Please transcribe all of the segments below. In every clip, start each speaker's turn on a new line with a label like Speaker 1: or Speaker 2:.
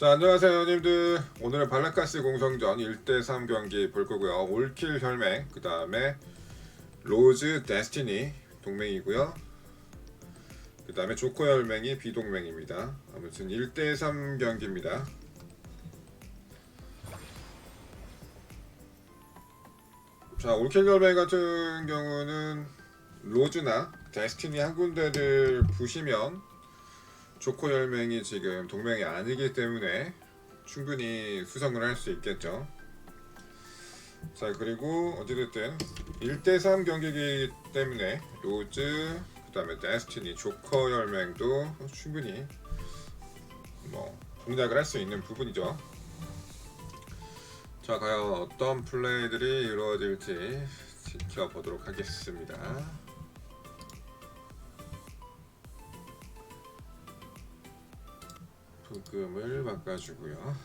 Speaker 1: 자 안녕하세요 형님들. 오늘은 발라카스 공성전 1대3 경기 볼 거고요. 올킬 혈맹 그 다음에 로즈 데스티니 동맹이고요. 그 다음에 조커 혈맹이 비동맹입니다. 아무튼 1대3 경기입니다. 자 올킬 혈맹 같은 경우는 로즈나 데스티니 한 군데를 부시면 조커 열맹이 지금 동맹이 아니기 때문에 충분히 수성을 할 수 있겠죠. 자 그리고 어찌됐든 1대3 경기이기 때문에 로즈 그 다음에 데스티니 조커 열맹도 충분히 뭐 공략을 할 수 있는 부분이죠. 자 과연 어떤 플레이들이 이루어질지 지켜보도록 하겠습니다. 부금을 바꿔주고요.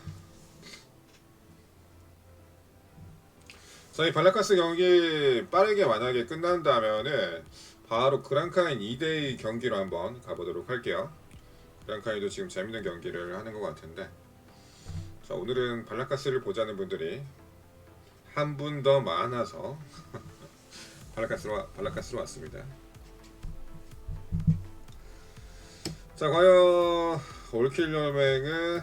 Speaker 1: 자, 이 발라카스 경기 빠르게 만약에 끝난다면은 바로 그랑카인 2대2 경기로 한번 가보도록 할게요. 그랑카인도 지금 재밌는 경기를 하는 것 같은데 자, 오늘은 발라카스를 보자는 분들이 한 분 더 많아서 발라카스로, 와- 발라카스로 왔습니다. 자, 과연 올킬 열맹은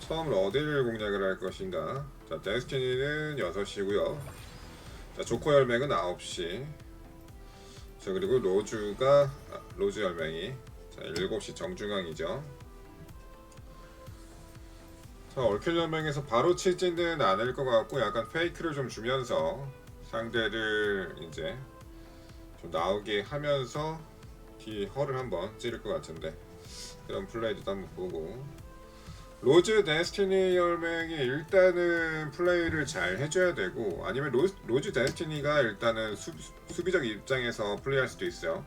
Speaker 1: 처음으로 어디를 공략을 할 것인가? 자, 데스티니는 6시고요. 자, 조커 열맹은 9시. 자, 그리고 로즈가 아, 로즈 열맹이 자, 7시 정중앙이죠. 자, 올킬 열맹에서 바로 칠지는 않을 것 같고 약간 페이크를 좀 주면서 상대를 이제 좀 나오게 하면서 뒤 허를 한번 찌를 것 같은데 그런 플레이도 한번 보고. 로즈 데스티니 열맹이 일단은 플레이를 잘 해줘야 되고 아니면 로, 로즈 데스티니가 일단은 수, 수비적 입장에서 플레이할 수도 있어요.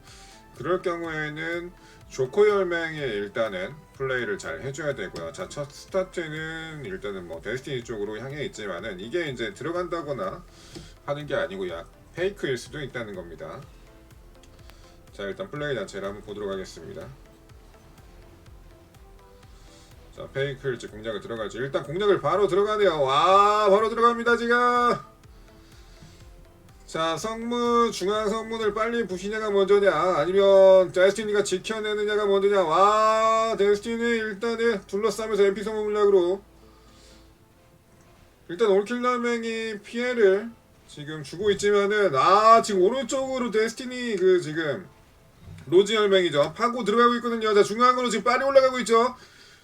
Speaker 1: 그럴 경우에는 조커 열맹이 일단은 플레이를 잘 해줘야 되고요. 자 첫 스타트는 일단은 뭐 데스티니 쪽으로 향해 있지만은 이게 이제 들어간다거나 하는 게 아니고 야 페이크일 수도 있다는 겁니다. 자 일단 플레이 자체를 한번 보도록 하겠습니다 자 페이크일지 공략을 들어갈지 일단 공략을 바로 들어가네요. 와 바로 들어갑니다 지금. 자 성문 중앙 성문을 빨리 부시냐가 먼저냐 아니면 데스티니가 지켜내느냐가 먼저냐. 와 데스티니 일단은 둘러싸면서 MP 성문 물약으로. 일단 올킬라맹이 피해를 지금 주고 있지만은 아 지금 오른쪽으로 데스티니 그 지금 로즈 열맹이죠. 파고 들어가고 있거든요. 자 중앙으로 지금 빨리 올라가고 있죠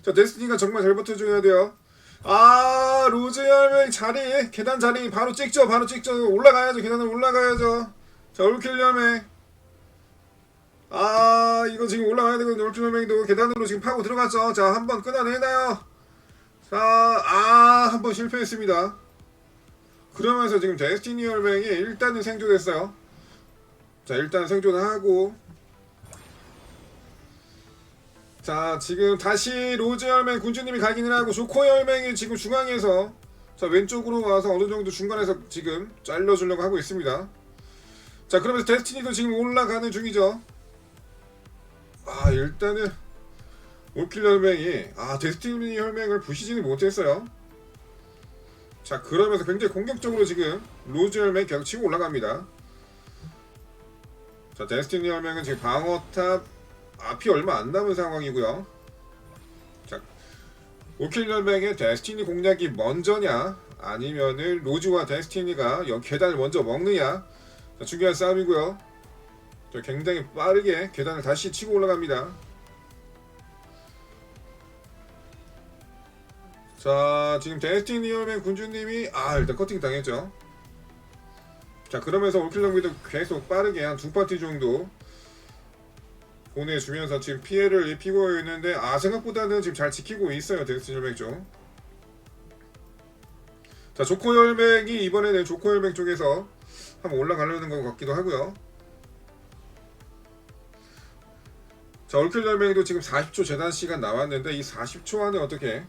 Speaker 1: 자 데스티니가 정말 잘 버텨줘야 돼요. 아 로즈 열맹 자리 계단 자리 바로 찍죠 바로 찍죠. 올라가야죠 계단을 올라가야죠. 자 올킬 열맹 아 이거 지금 올라가야 되거든요. 올킬 열맹도 계단으로 지금 파고 들어갔죠. 자 한번 끊어내나요? 자아 한번 실패했습니다. 그러면서 지금 데스티니 열맹이 일단은 생존했어요. 자 일단 생존하고 자 지금 다시 로즈 열맹 군주님이 가기는 하고 조코 열맹이 지금 중앙에서 자 왼쪽으로 와서 어느 정도 중간에서 지금 잘려주려고 하고 있습니다. 자 그러면서 데스티니도 지금 올라가는 중이죠. 아 일단은 올킬 열맹이 아 데스티니 열맹을 부시지는 못했어요. 자 그러면서 굉장히 공격적으로 지금 로즈 열맹 계속 치고 올라갑니다. 자 데스티니 열맹은 지금 방어탑 앞이 얼마 안 남은 상황이고요. 자, 오킬 열맹의 데스티니 공략이 먼저냐 아니면은 로즈와 데스티니가 여 계단을 먼저 먹느냐 자, 중요한 싸움이고요. 자, 굉장히 빠르게 계단을 다시 치고 올라갑니다. 자, 지금 데스티니 열맹 군주님이 아 일단 커팅 당했죠. 자, 그러면서 올킬 정비도 계속 빠르게 한 두 파티 정도 보내주면서 지금 피해를 입히고 있는데 아 생각보다는 지금 잘 지키고 있어요 데스티 열맹 쪽. 자 조코 열맹이 이번에는 조코 열맹 쪽에서 한번 올라가려는 것 같기도 하고요. 자 얼클 열맹도 지금 40초 재단 시간 나왔는데 이 40초 안에 어떻게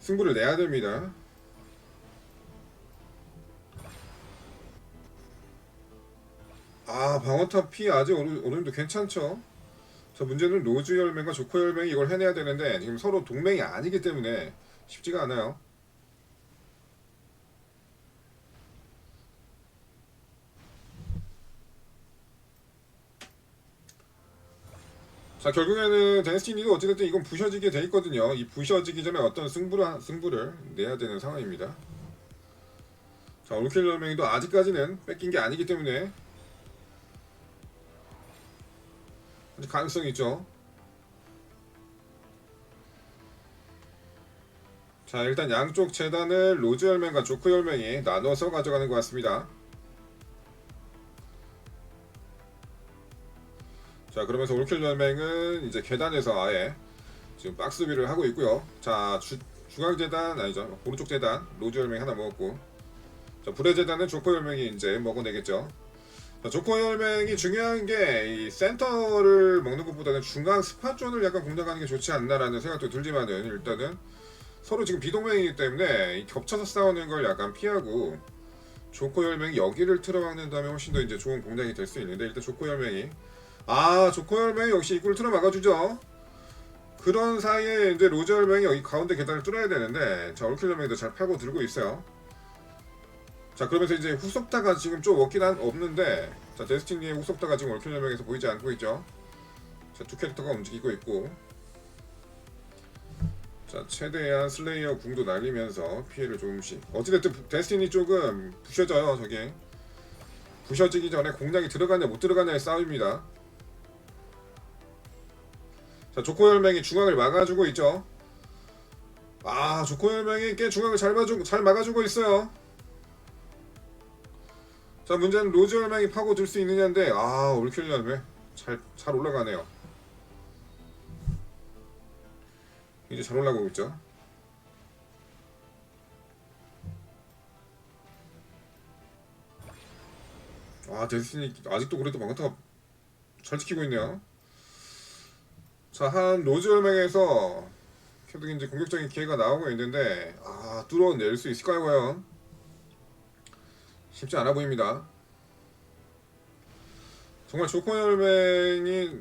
Speaker 1: 승부를 내야 됩니다. 아 방어탑 피 아직 어느, 어느 정도 괜찮죠? 자 문제는 로즈 열맹과 조코 열맹이 이걸 해내야 되는데 지금 서로 동맹이 아니기 때문에 쉽지가 않아요. 자 결국에는 데스티니도 어찌됐든 이건 부셔지게 돼 있거든요. 이 부셔지기 전에 어떤 승부를 승부를 내야 되는 상황입니다. 자 올킬 열맹이도 아직까지는 뺏긴 게 아니기 때문에 가능성이 있죠. 자 일단 양쪽 재단을 로즈 열맹과 조크 열맹이 나눠서 가져가는 것 같습니다. 자 그러면서 올킬 열맹은 이제 계단에서 아예 지금 박스비를 하고 있고요. 자 주, 중앙 재단 아니죠 오른쪽 재단 로즈 열맹 하나 먹었고 자 불의 재단은 조커 열맹이 이제 먹어내겠죠. 자, 조커 열맹이 중요한 게 이 센터를 먹는 것보다는 중앙 스팟 존을 약간 공략하는 게 좋지 않나라는 생각도 들지만은 일단은 서로 지금 비동맹이기 때문에 이 겹쳐서 싸우는 걸 약간 피하고 조커 열맹이 여기를 틀어막는다면 훨씬 더 이제 좋은 공략이 될 수 있는데 일단 조커 열맹이 아 조커 열맹이 역시 입구를 틀어 막아주죠. 그런 사이에 이제 로즈 열맹이 여기 가운데 계단을 뚫어야 되는데 자 올킬 열맹도 잘 파고 들고 있어요. 자 그러면서 이제 후속타가 지금 좀 없긴 한 없는데 자 데스티니의 후속타가 지금 올킬 열맹에서 보이지 않고 있죠. 자두 캐릭터가 움직이고 있고 자 최대한 슬레이어 궁도 날리면서 피해를 조금씩 어찌됐든 부- 데스티니 쪽은 부셔져요 저게 부셔지기 전에 공략이 들어가냐 못 들어가냐의 싸움입니다. 자 조코 열맹이 중앙을 막아주고 있죠. 아 조코 열맹이 꽤 중앙을 잘 막아주고 잘 막아주고 있어요. 자 문제는 로즈 열맹이 파고들 수 있느냐인데 아 올킬 열맹 잘 잘 올라가네요. 이제 잘 올라가고 있죠. 아 데스티니 아직도 그래도 마가타가 잘 지키고 있네요. 자 한 로즈 열맹에서 계속 이제 공격적인 기회가 나오고 있는데 아 뚫어낼 수 있을까요 과연? 쉽지 않아 보입니다. 정말 조커 열맹이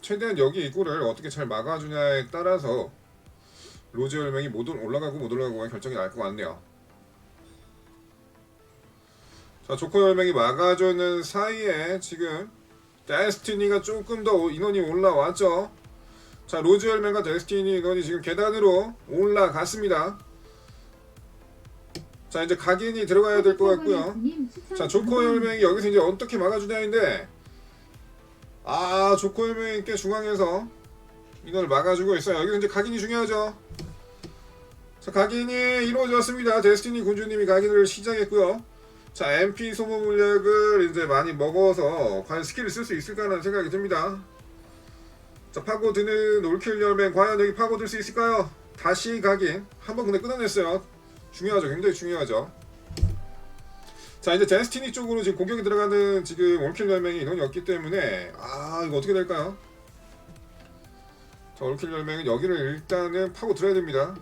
Speaker 1: 최대한 여기 입구를 어떻게 잘 막아주냐에 따라서 로즈 열맹이 못 올- 올라가고 못 올라가고가 결정이 날 것 같네요. 자 조커 열맹이 막아주는 사이에 지금 데스티니가 조금 더 인원이 올라왔죠. 자 로즈 열맹과 데스티니 인원이 지금 계단으로 올라갔습니다. 자 이제 각인이 들어가야 될 것 같고요. 자 조커 열맹이 여기서 이제 어떻게 막아주냐인데 아 조커 열맹이 꽤 중앙에서 인원을 막아주고 있어요. 여기서 이제 각인이 중요하죠. 자 각인이 이루어졌습니다. 데스티니 군주님이 각인을 시작했고요. 자 MP 소모 물약을 이제 많이 먹어서 과연 스킬을 쓸 수 있을까라는 생각이 듭니다. 자 파고드는 올킬 열맹 과연 여기 파고들 수 있을까요? 다시 각인 한번 근데 끊어냈어요. 중요하죠. 굉장히 중요하죠. 자 이제 데스티니 쪽으로 지금 공격이 들어가는 지금 올킬 열맹이 인원이 없기 때문에 아 이거 어떻게 될까요? 자 올킬 열맹은 여기를 일단은 파고 들어야 됩니다.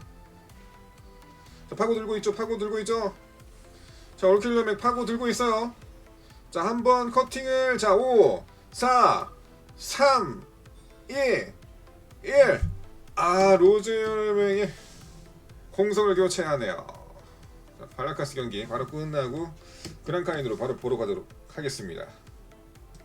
Speaker 1: 자 파고 들고 있죠. 파고 들고 있죠. 자 올킬 열맹 파고 들고 있어요. 자 한 번 커팅을 자 5, 4, 3, 2, 1. 아 로즈 열맹이 공성을 교체하네요. 자, 바라카스 경기 바로 끝나고 그랑카인으로 바로 보러 가도록 하겠습니다.